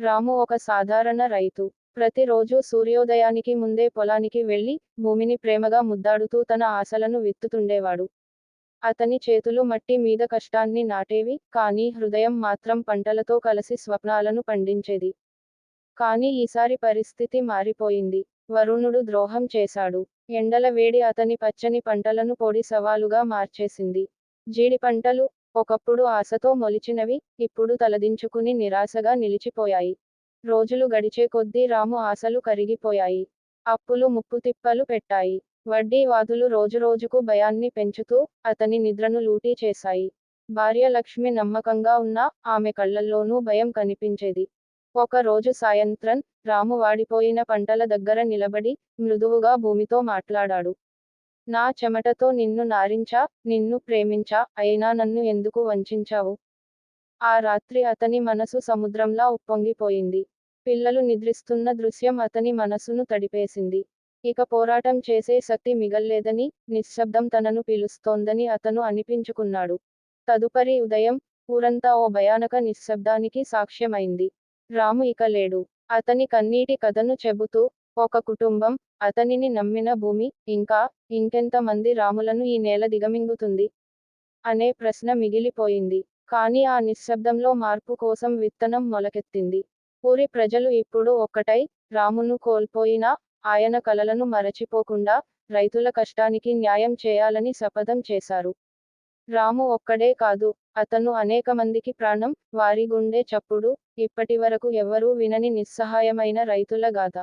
రాము ఒక సాధారణ రైతు. ప్రతిరోజు సూర్యోదయానికి ముందే పొలానికి వెళ్ళి భూమిని ప్రేమగా ముద్దాడుతూ తన ఆశలను విత్తుతుండేవాడు. అతని చేతులు మట్టి మీద కష్టాన్ని నాటేవి కానీ హృదయం మాత్రం పంటలతో కలిసి స్వప్నాలను పండించేది. కానీ ఈసారి పరిస్థితి మారిపోయింది. వరుణుడు ద్రోహం చేశాడు. ఎండల వేడి అతని పచ్చని పంటలను పొడి సవాలుగా మార్చేసింది. జీడి పంటలు ఒకప్పుడు ఆశతో మొలిచినవి ఇప్పుడు తలదించుకుని నిరాశగా నిలిచిపోయాయి. రోజులు గడిచే కొద్దీ రాము ఆశలు కరిగిపోయాయి. అప్పులు ముప్పుతిప్పలు పెట్టాయి. వడ్డీ వాదులు రోజురోజుకు భయాన్ని పెంచుతూ అతని నిద్రను లూటీ చేశాయి. భార్య లక్ష్మి నమ్మకంగా ఉన్నా ఆమె కళ్ళల్లోనూ భయం కనిపించేది. ఒక రోజు సాయంత్రం రాము వాడిపోయిన పంటల దగ్గర నిలబడి మృదువుగా భూమితో మాట్లాడాడు. నా చెమటతో నిన్ను నారించా నిన్ను ప్రేమించా అయినా నన్ను ఎందుకు వంచావు? ఆ రాత్రి అతని మనసు సముద్రంలా ఉప్పొంగిపోయింది. పిల్లలు నిద్రిస్తున్న దృశ్యం అతని మనసును తడిపేసింది. ఇక పోరాటం చేసే శక్తి మిగల్లేదని నిశ్శబ్దం తనను పిలుస్తోందని అతను అనిపించుకున్నాడు. తదుపరి ఉదయం ఊరంతా ఓ భయానక నిశ్శబ్దానికి సాక్ష్యమైంది. రాము ఇక లేడు. అతని కన్నీటి కథను చెబుతూ ఒక కుటుంబం అతనిని నమ్మిన భూమి ఇంకా ఇంకెంత మంది రాములను ఈ నేల దిగమింగుతుంది? అనే ప్రశ్న మిగిలిపోయింది. కానీ ఆ నిశ్శబ్దంలో మార్పు కోసం విత్తనం మొలకెత్తింది. ఊరి ప్రజలు ఇప్పుడు ఒక్కటై రామును కోల్పోయినా ఆయన కలలను మరచిపోకుండా రైతుల కష్టానికి న్యాయం చేయాలని శపథం చేశారు. రాము ఒక్కడే కాదు అతను అనేక మందికి ప్రాణం వారి గుండె చప్పుడు ఇప్పటివరకు ఎవ్వరూ వినని నిస్సహాయమైన రైతుల గాథ.